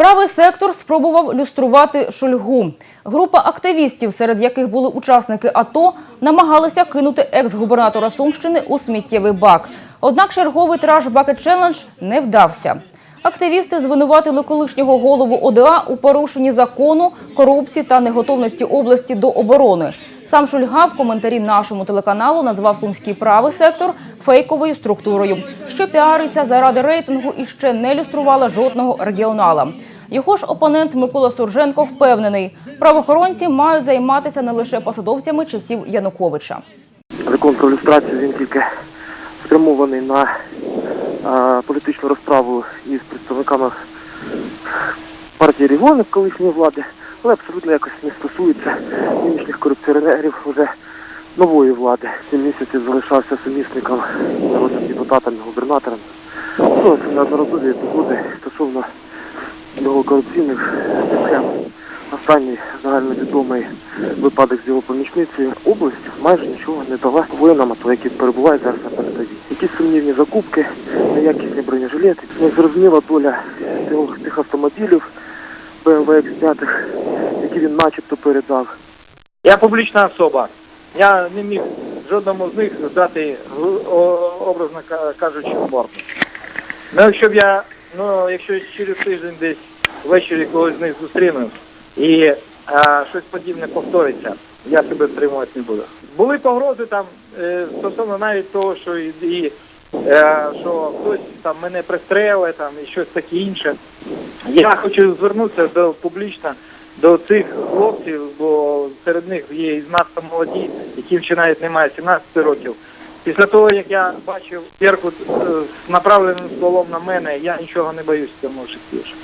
Правий сектор спробував люструвати Шульгу. Група активістів, серед яких були учасники АТО, намагалися кинути екс-губернатора Сумщини у сміттєвий бак. Однак черговий траш Bucket Challenge не вдався. Активісти звинуватили колишнього голову ОДА у порушенні закону, корупції та неготовності області до оборони. Сам Шульга в коментарі нашому телеканалу назвав сумський правий сектор фейковою структурою, що піариться заради рейтингу і ще не люструвала жодного регіонала. Його ж опонент Микола Сурженко впевнений, правоохоронці мають займатися не лише посадовцями часів Януковича. Закон про люстрацію він тільки спрямований на політичну розправу із представниками партії регіонів колишньої влади, але абсолютно якось не стосується нинішніх корупціонерів вже нової влади. Сім місяців залишався сумісником народним депутатом губернатором. Це неодноразові епізоди стосовно його корупційних схем. Останній загальновідомий випадок з його помічницею область майже нічого не дала воїнам, АТО, які перебувають зараз на передовій. Якісь сумнівні закупки, неякісні бронежилети, незрозуміла доля тих, автомобілів BMW X5, які він начебто передав. Я публічна особа. Я не міг жодному з них дати образно кажучи морду. Ну, якщо я, ну, якщо через тиждень десь ввечері когось з них зустріну і щось подібне повториться, я себе стримувати не буду. Були погрози там е, стосовно навіть того, що і, і е, що хтось там мене пристрелить там і щось таке інше. Я хочу звернутися до публічно до цих хлопців, бо серед них є і знатно молоді, яким ще навіть немає 17 років. Після того, як я бачив Беркут е, з направленим стволом на мене, я нічого не боюсь в цьому житті.